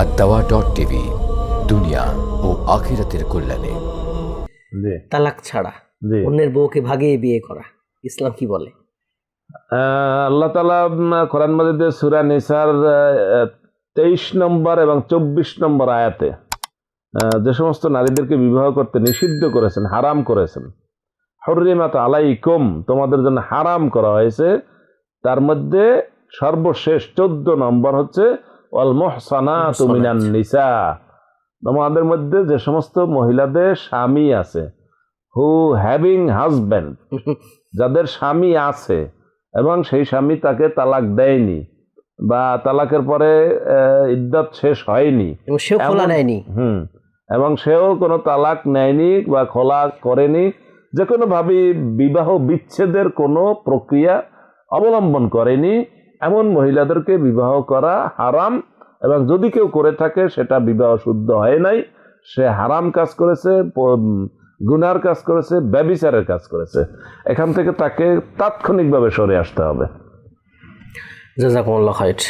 আর দাওয়া dot TV দুনিয়া ও আখিরাতের কল্যাণে। তালাক ছাড়া অন্যের বউকে ভাগিয়ে বিয়ে করা ইসলাম কি বলে? আহ, আল্লাহ তালা কোরআন মাজিদের সুরা নিসার তেইশ নম্বর এবং চব্বিশ নম্বর আয়াতে যে সমস্ত নারীদেরকে বিবাহ করতে নিষিদ্ধ করেছেন হারাম করেছেন হরিমাত আলাইকুম তোমাদের জন্য হারাম করা হয়েছে তার মধ্যে সর্বশেষ চোদ্দ নম্বর হচ্ছে নিসা। তোমাদের মধ্যে যে সমস্ত মহিলাদের স্বামী আছে হু হ্যাভিং হাজব্যান্ড যাদের স্বামী আছে এবং সেই স্বামী তাকে তালাক দেয়নি বা তালাকের পরে ইদ্যত শেষ হয়নি। সেও খোলা নেয়নি। হুম এবং সেও কোনো তালাক নেয়নি বা খোলা করেনি। যে কোনোভাবে বিবাহ বিচ্ছেদের কোনো প্রক্রিয়া অবলম্বন করেনি। এমন মহিলাদেরকে বিবাহ করা হারাম এবং যদি কেউ করে থাকে, সেটা বিবাহ শুদ্ধ হয় নাই। সে হারাম কাজ করেছে গুনার কাজ করেছে, ব্যবিচারের কাজ করেছে। এখান থেকে তাকে তাৎক্ষণিকভাবে সরে আসতে হবে। জাজাকুমুল্লাহ খাইর।